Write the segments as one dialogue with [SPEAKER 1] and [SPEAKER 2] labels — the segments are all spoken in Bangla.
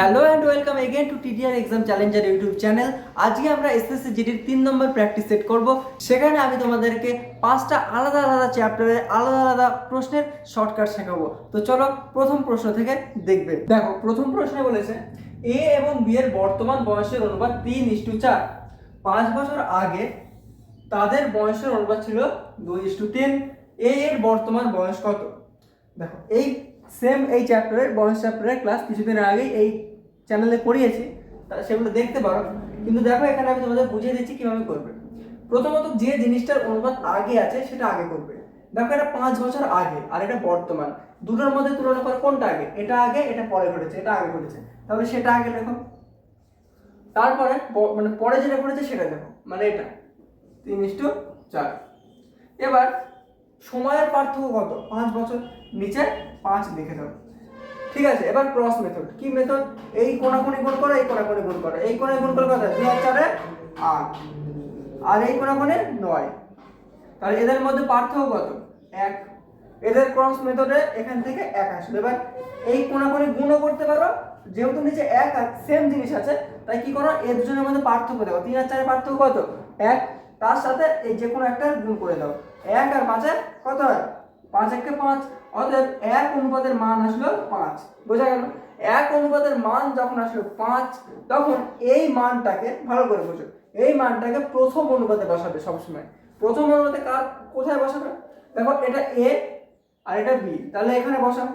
[SPEAKER 1] Hello and welcome again to TDR exam challenger YouTube channel আজকে আমরা এসএসসি জিডির তিন নম্বর প্র্যাকটিস সেট করব। সেখানে আমি তোমাদেরকে পাঁচটা আলাদা আলাদা চ্যাপ্টারে আলাদা আলাদা প্রশ্নের শর্টকাট শেখাবো। তো চলো প্রথম প্রশ্ন থেকে দেখবে। দেখো, প্রথম প্রশ্নে বলেছে এ এবং বি এর বর্তমান বয়সের অনুপাত তিন ইস্টু চার। পাঁচ বছর আগে তাদের বয়সের অনুপাত ছিল দুই ইস্টু তিন। এ এর বর্তমান বয়স কত? দেখো, এই সেম এই চ্যাপ্টারের বয়স চ্যাপ্টারের ক্লাস কিছুদিন আগেই এই চ্যানেলে করিয়েছি তা সেগুলো দেখতে পারো। কিন্তু দেখো, এখানে আমি তোমাদের বুঝিয়ে দিচ্ছি কীভাবে করবে। প্রথমত যে জিনিসটার অনুপাত আগে আছে, সেটা আগে করবে। দেখো, এটা পাঁচ বছর আগে, আর এটা বর্তমান। দুটোর মধ্যে তুলনা করে, কোনটা আগে? এটা আগে, এটা পরে ঘটেছে, এটা আগে ঘটেছে। তাহলে সেটা আগে দেখো। তারপরে মানে পরে যেটা ঘটেছে, সেটা দেখো। মানে এটা। তিন ইস্টু চার। এবার, সময়ের পার্থক্য কত? পাঁচ বছর। নিচে পাঁচ লিখে দাও। ঠিক আছে, এবার ক্রস মেথড কি মেথড এই কোনাকুনি গুণ করো, এই কোনাকুনি গুণ করো। এই কোণে গুণ করো কত দুই আর চারে আট। আর এই কোনাকুনি নয়। তাহলে এদের মধ্যে পার্থক্য কত? এক। এদের ক্রস মেথডে এখান থেকে এক আসবে এবার এই কোনাকুনি গুণও করতে পারো। যেহেতু নিচে এক আর সেম জিনিস আছে, তাই কি করো? এর দুজনের মধ্যে পার্থক্য দেখো। তিন আর চারের পার্থক্য কত? এক। তার সাথে এই যে কোনো একটা গুণ করে দাও। এক আর পাঁচের কত হয়? পাঁচ একে পাঁচ, অতএব এক অনুপাতের মান আসলো পাঁচ। বোঝা গেল? এক অনুপাতের মান যখন আসলো পাঁচ, তখন এই মানটাকে ভালো করে বোঝো। এই মানটাকে প্রথম অনুপাতে বসাবে সবসময়। প্রথম অনুপাতে কার কোথায় বসাবে? দেখো, এটা এ আর এটা বি। তাহলে এখানে বসাও।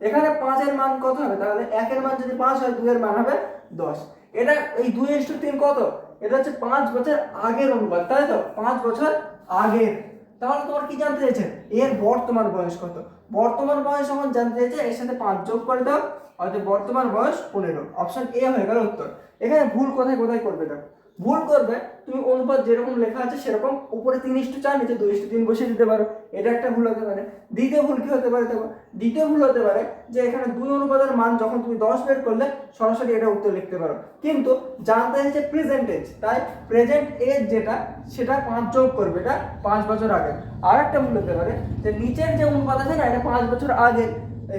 [SPEAKER 1] এখানে পাঁচের মান কত হবে? তাহলে একের মান যদি পাঁচ হয়, দুইয়ের মান হবে দশ। এটা এই দুই ইস্টু তিন কত? এটা হচ্ছে পাঁচ বছর আগের অনুপাত, তাই তো? পাঁচ বছর আগের। তাহলে তোমার কি জানতে চাইছে? এর বর্তমান বয়স কত? বর্তমান বয়স যখন জানতে চাইছে, এর সাথে পাঁচ যোগ করে দাও, হয়তো বর্তমান বয়স পনেরো। অপশন এ হয়ে গেল উত্তর। এখানে ভুল কোথায় কোথায় করবে দেখো। ভুল করবে, তুমি অনুপাত যেরকম লেখা আছে সেরকম উপরে তিন ইস্টু চার, নিচে দুই ইস্টু তিন বসিয়ে দিতে পারো। এটা একটা ভুল হতে পারে। দ্বিতীয় ভুল কি হতে পারে দেখো? দ্বিতীয় ভুল হতে পারে যে এখানে দুই অনুপাতের মান যখন তুমি দশ বের করলে সরাসরি এটা উত্তর লিখতে পারো। কিন্তু জানতে চাইছে প্রেজেন্ট এজ তাই প্রেজেন্ট এজ যেটা, সেটা পাঁচ যোগ করবে, এটা পাঁচ বছর আগে। আর একটা ভুল হতে পারে যে নিচের যে অনুপাত আছে না, এটা পাঁচ বছর আগে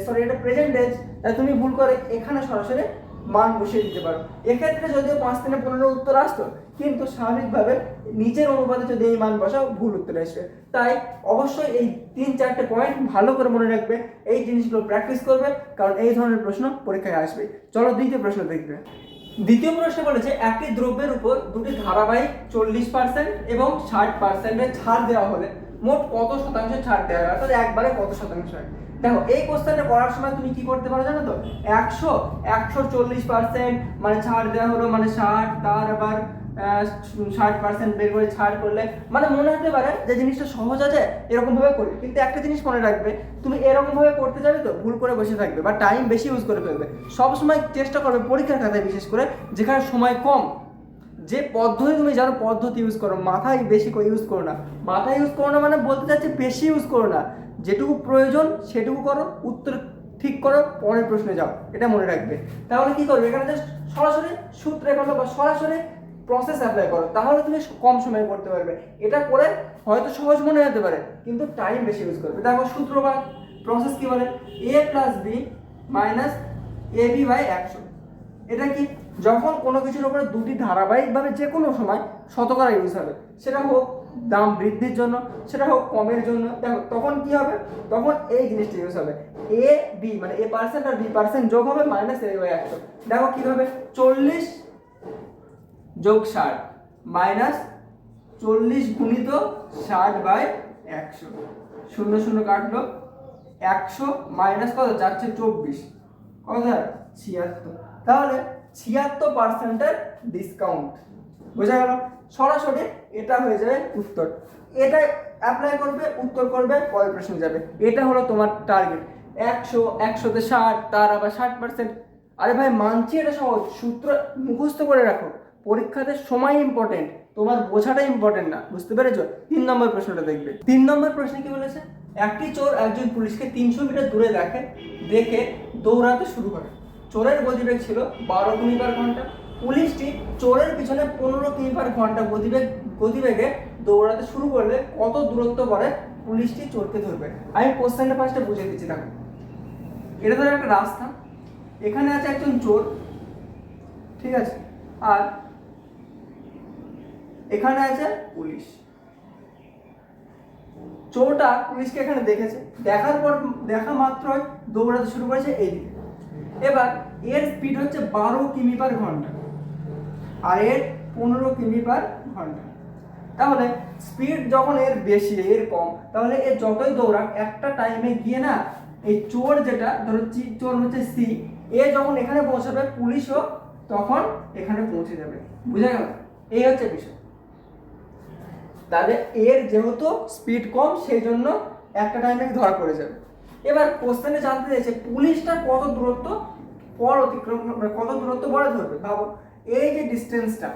[SPEAKER 1] সরি এটা প্রেজেন্ট এজ তাই তুমি ভুল করে এখানে সরাসরি মান বসিয়ে দিতে পারো। এক্ষেত্রে যদিও পাঁচ থেকে পনেরো উত্তর আসতো, কিন্তু স্বাভাবিকভাবে নিজের অনুপাতে যদি এই মান বসাও, ভুল উত্তর আসবে। তাই অবশ্যই এই তিন চারটে পয়েন্ট ভালো করে মনে রাখবে, এই জিনিসগুলো প্র্যাকটিস করবে, কারণ এই ধরনের প্রশ্ন পরীক্ষায় আসবে। চলো দ্বিতীয় প্রশ্ন দেখবে। দ্বিতীয় প্রশ্ন বলেছে একটি দ্রব্যের উপর দুটি ধারাবাহিক চল্লিশ পার্সেন্ট এবং ষাট পার্সেন্টের ছাড় দেওয়া হলে মোট কত শতাংশ ছাড় দেওয়া হয়? অর্থাৎ একবারে কত শতাংশ হয়? দেখো, এই কোশ্চেনটা করার সময় তুমি কি করতে পারো জানো তো? একশো একশো চল্লিশ পার্সেন্ট মানে ছাড় দেওয়া হলো মানে ষাট, তার আবার ষাট পার্সেন্ট বের করে ছাড় করলে মানে মনে হতে পারে যে জিনিসটা সহজ আছে এরকম ভাবে করি কিন্তু একটা জিনিস মনে রাখবে, তুমি এরকম ভাবে করতে যাবে তো ভুল করে বসে থাকবে বা টাইম বেশি ইউজ করে ফেলবে। সবসময় চেষ্টা করবে পরীক্ষার খাতায় বিশেষ করে, যেখানে সময় কম। যে পদ্ধতি তুমি জানো, পদ্ধতি ইউজ করো, মাথায় বেশি ইউজ করো না। মাথায় ইউজ করো না মানে বলতে চাচ্ছি বেশি ইউজ করো না। যেটুকু প্রয়োজন সেটুকু করো, উত্তর ঠিক করো, পরের প্রশ্নে যাও, এটা মনে রাখবে। তাহলে কি করবে? এখানে জাস্ট সরাসরি সূত্রে করো বা সরাসরি প্রসেস অ্যাপ্লাই করো, তাহলে তুমি কম সময়ে করতে পারবে। এটা করে হয়তো সহজ মনে হতে পারে, কিন্তু টাইম বেশি ইউজ করবে। দেখো সূত্র বা প্রসেস কি বলে? A plus B minus A B by একশো। এটা কি? যখন কোনো কিছুর উপরে দুটি ধারাবাহিকভাবে যে কোনো সময় শতকরা ইউজ হবে। সেটা হোক দাম বৃদ্ধির জন্য, সেটা হোক কমের জন্য, দেখো, তখন কি হবে? তখন এই জিনিসটা ইউজ হবে। এ বি মানে এ পার্সেন্ট আর বি পার্সেন্ট যোগ হবে মাইনাস এ বাই একশো। দেখো কীভাবে চল্লিশ যোগ ষাট মাইনাস চল্লিশ গুণিত ষাট বাই একশো। শূন্য শূন্য কাটলো। একশো মাইনাস কত? যাচ্ছে চব্বিশ। কত? ছিয়াত্তর। তাহলে ছিয়াত্তর পার্সেন্টের ডিসকাউন্ট বোঝা গেল? সরাসরি এটা হয়ে যাবে উত্তর। এটা অ্যাপ্লাই করবে, উত্তর করবে, পরের প্রশ্নে যাবে। এটা হলো তোমার টার্গেট একশো, একশোতে ষাট, তার আবার ষাট পার্সেন্ট আরে ভাই, মানছি এটা সহজ। সূত্র মুখস্থ করে রাখো। পরীক্ষাতে সময় ইম্পর্টেন্ট তোমার বোঝাটা ইম্পর্টেন্ট না। বুঝতে পেরেছ? তিন নম্বর প্রশ্নটা দেখবে। তিন নম্বর প্রশ্নে কি বলেছে? একটি চোর একজন পুলিশকে তিনশো মিটার দূরে দেখে দেখে দৌড়াতে শুরু করে। চোরের গতিবেগ ছিল বারো কিমি পার ঘণ্টা। পুলিশটি চোরের পিছনে পনেরো কিমি পার ঘণ্টা গতিবেগ, গতিবেগে দৌড়াতে শুরু করলে কত দূরত্ব পরে পুলিশটি চোরকে ধরবে। আমি কোশ্চেনটা ফার্স্টে বুঝে দিচ্ছি, দেখো। এটা ধরো একটা রাস্তা। এখানে আছে একজন চোর, ঠিক আছে? আর এখানে আছে পুলিশ। চোরটা পুলিশকে এখানে দেখেছে। দেখার পর, দেখা মাত্রই দৌড়াতে শুরু করেছে এইদিকে এবার এর স্পিড হচ্ছে বারো কিমি পার ঘণ্টা। আর এর পনেরো কিমি পার ঘণ্টা। তাহলে স্পিড যখন এর বেশি, এর কম, তাহলে এর যতই দৌড়াক, একটা টাইমে গিয়ে না, এই চোর যেটা, ধরো চি- চোর হচ্ছে সি এ যখন এখানে পৌঁছাবে পুলিশও তখন এখানে পৌঁছে যাবে। বুঝা গেল? এই হচ্ছে বিষয়। তাহলে এর যেহেতু স্পিড কম, সেই জন্য একটা টাইমে ধরা পড়ে যাবে। এবার কোশ্চেনে জানতে চাইছে, পুলিশটা কত দূরত্ব, পর অতিক্রম মানে কত দূরত্ব পরে ধরবে? ভাবো। এই যে ডিস্টেন্সটা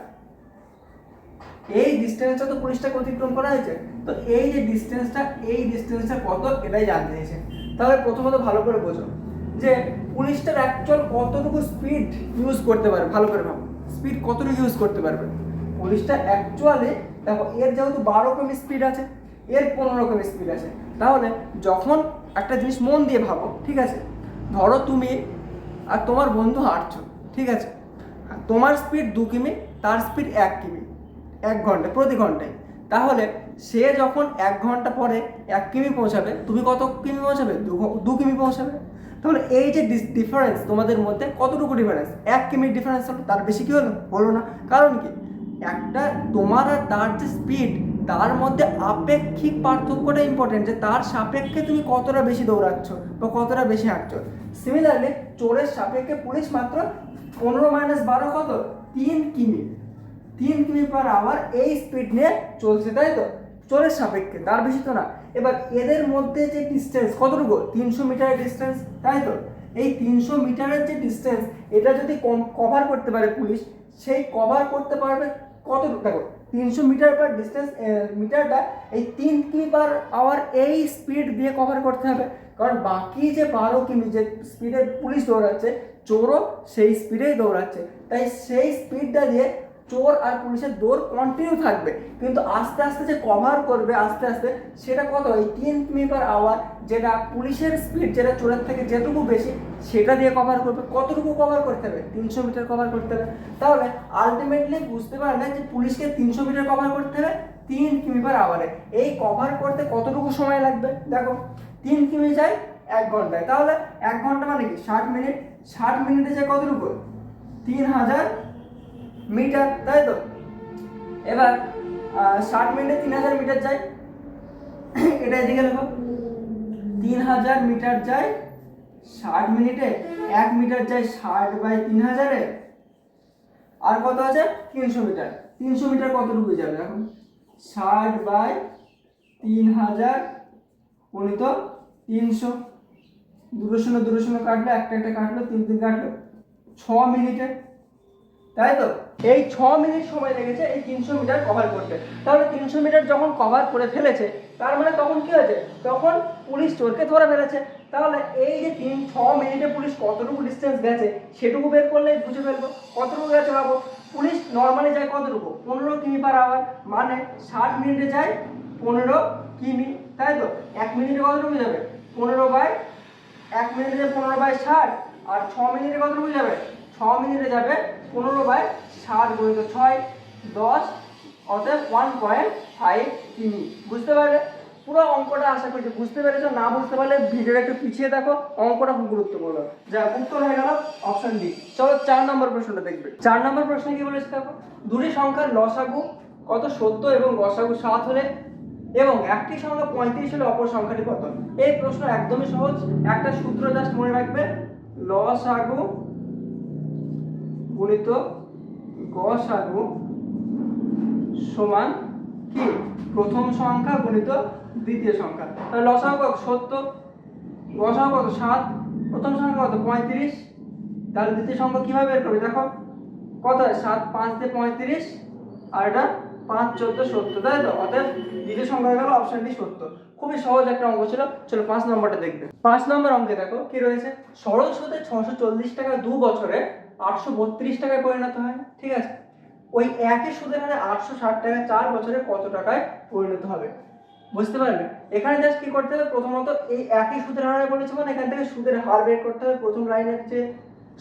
[SPEAKER 1] এই ডিস্টেন্সটা তো পুলিশটাকে অতিক্রম করা হয়েছে। তো এই যে ডিস্টেন্সটা এই ডিস্টেন্সটা কত, এটাই জানতে চাইছে। তাহলে প্রথমত ভালো করে বোঝো যে পুলিশটার অ্যাকচুয়াল কতটুকু স্পিড ইউজ করতে পারবে ভালো করে ভাবো। স্পিড কতটুকু ইউজ করতে পারবে? পুলিশটা অ্যাকচুয়ালি দেখো, এর যেহেতু বারো রকম স্পিড আছে, এর পনেরো রকম স্পিড আছে। তাহলে যখন একটা জিনিস মন দিয়ে ভাবো, ঠিক আছে? ধরো তুমি আর তোমার বন্ধু হাঁটছো, ঠিক আছে? তোমার স্পিড দু কিমি, তার স্পিড এক কিমি, এক ঘণ্টা, প্রতি ঘন্টায়। তাহলে সে যখন এক ঘণ্টা পরে এক কিমি পৌঁছাবে, তুমি কত কিমি পৌঁছাবে? দু কিমি পৌঁছাবে। তাহলে এই যে ডিফারেন্স তোমাদের মধ্যে কতটুকু ডিফারেন্স এক কিমির ডিফারেন্স হলো, তার বেশি কি হলো? হলো না। কারণ কি? একটা তোমার আর তার যে স্পিড তার মধ্যে আপেক্ষিক পার্থক্যটা ইম্পর্টেন্ট যে তার সাপেক্ষে তুমি কতটা বেশি দৌড়াচ্ছ বা কতটা বেশি হাঁটছো। সিমিলারলি চোরের সাপেক্ষে পুলিশ মাত্র পনেরো মাইনাস বারো কত? তিন কিমি। তিন কিমি পার আওয়ার এই স্পিড নিয়ে চলছে, তাই তো? চোরের সাপেক্ষে, তার বেশি তো না। এবার এদের মধ্যে যে ডিস্টেন্স কতটুকু? তিনশো মিটারের ডিস্টেন্স তাই তো? এই তিনশো মিটারের যে ডিস্টেন্স এটা যদি কম কভার করতে পারে পুলিশ, সেই কভার করতে পারবে কতটুকু? দেখো, তিনশো মিটার পার ডিস্টেন্স মিটারটা, এই তিন কিমি পার আওয়ার এই স্পিড দিয়ে কভার করতে হবে। কারণ বাকি যে বারো কিমি যে স্পিডে পুলিশ দৌড়াচ্ছে চোরও সেই স্পিডেই দৌড়াচ্ছে। তাই সেই স্পিডটা দিয়ে চোর আর পুলিশের দৌড় কন্টিনিউ থাকবে। কিন্তু আস্তে আস্তে যে কভার করবে, আস্তে আস্তে সেটা কত? এই তিন কিমি পার আওয়ার যেটা পুলিশের স্পিড যেটা চোরের থেকে যেটুকু বেশি, সেটা দিয়ে কভার করবে। কতটুকু কভার করতে হবে? তিনশো মিটার কভার করতে হবে। তাহলে আলটিমেটলি বুঝতে পারলে যে পুলিশকে তিনশো মিটার কভার করতে হবে তিন কিমি পার আওয়ারে এই কভার করতে কতটুকু সময় লাগবে? দেখো, তিন কিমি যায় এক ঘন্টায়। তাহলে এক ঘণ্টা মানে কি? ষাট মিনিট ষাট মিনিটে যায় কতটুকু তিন হাজার মিটার, তাই তো? এবার ষাট মিনিটে তিন হাজার মিটার যায়। এটা এদিকে লেখো তিন হাজার মিটার যায়, ষাট মিনিটে এক মিটার যায় ষাট বাই তিন হাজারে। আর কত আছে? তিনশো মিটার। তিনশো মিটার কতটুকু যাবে এখন ষাট বাই তিন হাজার গণিত তিনশো। দুটো শূন্য দুটো কাটলো, একটা একটা কাটলো, তিন তিন কাটলো, ছ মিনিটে। তাই তো? এই ছ মিনিট সময় লেগেছে এই তিনশো মিটার কভার করতে। তাহলে তিনশো মিটার যখন কভার করে ফেলেছে, তার মানে তখন কি হয়েছে? তখন পুলিশ চোরকে ধরে ফেলেছে। তাহলে এই যে তিন, ছ মিনিটে পুলিশ কতটুকু ডিস্টেন্স গেছে, সেটুকু বের করলেই বুঝে ফেলব। কতটুকু গেছে ভাবো পুলিশ নর্মালি যায় কতটুকু? পনেরো কিমি পার আওয়ার মানে ষাট মিনিটে যায় পনেরো কিমি। তাই তো? এক মিনিটে কতটুকু যাবে? পনেরো বাই এক মিনিটে পনেরো বাই ষাট আর ছ মিনিটে কতটুকু যাবে? ছ মিনিটে যাবে পনেরো বাই ষাট গুণিত ছয় দশ, অতএব ওয়ান পয়েন্ট ফাইভ কিমি বুঝতে পারলে? পুরো অঙ্কটা আশা করছি বুঝতে পেরেছ? না বুঝতে পারলে ভিডিওটা একটু পিছিয়ে দেখো অঙ্কটা খুব গুরুত্বপূর্ণ। যা, উত্তর হয়ে গেল অপশন ডি চলো চার নম্বর প্রশ্নটা দেখবে। চার নম্বর প্রশ্নে কি বলেছে দেখো? দুটি সংখ্যার লসাগু কত সত্য এবং গসাগু সাত হলে এবং একটি সংখ্যা পঁয়ত্রিশ হলে অপর সংখ্যাটি কত? এই প্রশ্ন একদমই সহজ। একটা সূত্র জাস্ট মনে রাখবে। লসাগু গুণিত গসাগু সমান কি? প্রথম সংখ্যা গুণিত দ্বিতীয় সংখ্যা। তাহলে লসাগু কত? সত্তর। গসাগু কত? সাত। প্রথম সংখ্যা কত? পঁয়ত্রিশ। তাহলে দ্বিতীয় সংখ্যা কীভাবে বের করবে? দেখো, কত সাত, পাঁচ দিয়ে পঁয়ত্রিশ। আর এটা পাঁচ, চোদ্দ, সত্তর, তাই তো? অতএব দ্বিতীয় সংখ্যা হয়ে গেল অপশনটি সত্য খুবই সহজ একটা অঙ্ক ছিল, চলো পাঁচ নম্বরটা দেখবে। পাঁচ নম্বর অঙ্কে দেখো, কি রয়েছে? সরল সুদে ছশো চল্লিশ টাকা দু বছরে আটশো বত্রিশ টাকায় পরিণত হয়, ঠিক আছে? ওই একই সুদের হারে আটশো ষাট টাকা চার বছরে কত টাকায় পরিণত হবে? বুঝতে পারলে? এখানে জাস্ট কি করতে হবে? প্রথমত এই একই সুদের হারে বলেছে মানে এখান থেকে সুদের হার বের করতে হবে। প্রথম লাইনের যে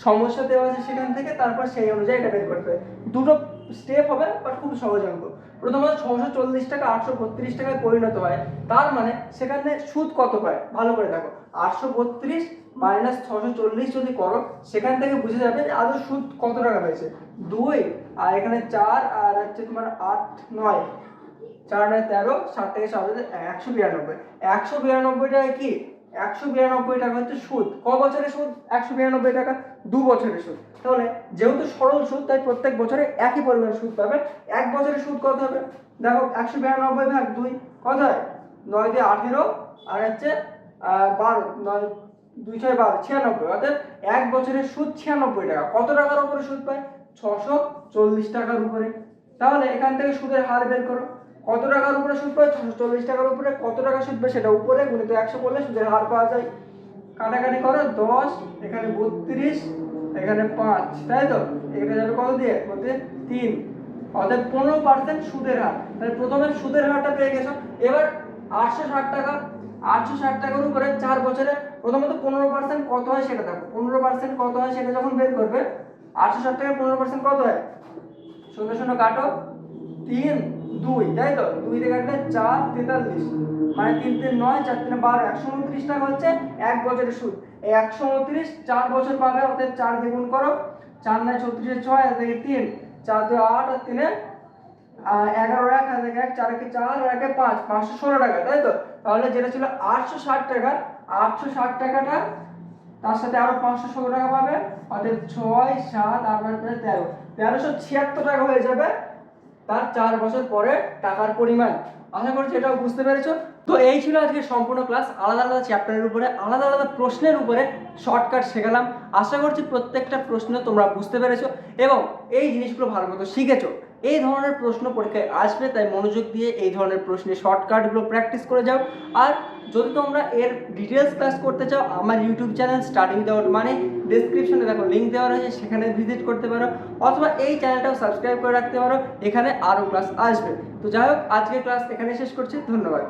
[SPEAKER 1] সমস্যা দেওয়া আছে সেখান থেকে, তারপর সেই অনুযায়ী এটা বের করতে হবে। দুটো স্টেপ হবে বাট খুব সহজ অঙ্ক। প্রথমত ছশো চল্লিশ টাকা, আটশো বত্রিশ টাকায় পরিণত হয়। তার মানে সেখানে সুদ কত পায়? ভালো করে দেখো। আটশো বত্রিশ মাইনাস ছশো চল্লিশ যদি করো, সেখান থেকে বুঝে যাবে যে আদৌ সুদ কত টাকা পেয়েছে। দুই, আর এখানে চার, আর হচ্ছে তোমার আট, নয়। চার নয় তেরো, সাত থেকে সাত একশো বিরানব্বই। একশো বিরানব্বই টাকা কি? একশো বিরানব্বই টাকা হচ্ছে সুদ। ক বছরের সুদ? একশো বিরানব্বই টাকা, দু বছরের সুদ। তাহলে যেহেতু সরল সুদ, তাই প্রত্যেক বছরে একই পরিমাণ সুদ পাবে। এক বছরের সুদ কত হবে? দেখো, একশো বিরানব্বই ভাগ দুই কত হয়? নয় দিয়ে আঠেরো, আর হচ্ছে বারো, নয়, দুই ছয় বারো, ছিয়ানব্বই। অর্থাৎ এক বছরের সুদ ছিয়ানব্বই টাকা। কত টাকার উপরে সুদ পায়? ছশো চল্লিশ টাকার উপরে। তাহলে এখান থেকে সুদের হার বের করো। কত টাকার উপরে সুদ পায় চল্লিশ টাকার উপরে কত টাকা সুদ পায় সেটা উপরে গুণিত একশো করলে সুদের হার পাওয়া যায়। কাটাকাটি করো, দশ, এখানে বত্রিশ, এখানে পাঁচ, তাই তো? এখানে যাবে কত দিয়ে? বলতে তিন। অর্থাৎ পনেরো পার্সেন্ট সুদের হার। তাহলে প্রথমে সুদের হারটা পেয়ে গেছো। এবার আটশো ষাট টাকা। আটশো ষাট টাকার উপরে চার বছরে প্রথমত পনেরো পার্সেন্ট কত হয় সেটা দেখো। পনেরো পার্সেন্ট কত হয় সেটা যখন বের করবে, আটশো ষাট টাকা পনেরো পার্সেন্ট কত হয়? শূন্য শূন্য কাটো। তিন, দুই তাই তো, দুই থেকে কাটলে চার, তেতাল্লিশ। মানে তিন তিন, নয়, চার, তিন, বারো, একশো উনত্রিশ টাকা হচ্ছে এক বছরের সুদ। এই একশো উনত্রিশ চার বছর পাবে, অর্থাৎ চার দিয়ে গুণ করো। চার নয়, চৌত্রিশে, ছয় আর থেকে তিন, চার, দুই, আট, আর তিনে এগারো, এক হাজার এক, চার, একে চার একে পাঁচ, পাঁচশো ষোলো টাকা, তাই তো? তাহলে যেটা ছিল আটশো ষাট টাকা, আটশো ষাট টাকাটা তার সাথে আরও পাঁচশো ষোলো টাকা পাবে, অর্থাৎ ছয়, সাত, আট আট তেরো। তেরোশো ছিয়াত্তর টাকা হয়ে যাবে তার চার বছর পরে টাকার পরিমাণ। আশা করছি এটাও বুঝতে পেরেছ। তো এই ছিল আজকে সম্পূর্ণ ক্লাস আলাদা আলাদা চ্যাপ্টারের উপরে, আলাদা আলাদা প্রশ্নের উপরে শর্টকাট শেখালাম। আশা করছি প্রত্যেকটা প্রশ্ন তোমরা বুঝতে পেরেছ এবং এই জিনিসগুলো ভালো মতো শিখেছো। এই ধরনের প্রশ্ন পরীক্ষায় আসবে, তাই মনোযোগ দিয়ে এই ধরনের প্রশ্নের শর্টকাটগুলো প্র্যাকটিস করে যাও। আর যদি তোমরা এর ডিটেলস ক্লাস করতে চাও, আমার ইউটিউব চ্যানেল স্টাডি উইদাউট মানে ডিসক্রিপশনে দেখো লিঙ্ক দেওয়া রয়েছে, সেখানে ভিজিট করতে পারো, অথবা এই চ্যানেলটাও সাবস্ক্রাইব করে রাখতে পারো, এখানে আরও ক্লাস আসবে। তো যাই হোক, আজকের ক্লাস এখানে শেষ করছি, ধন্যবাদ।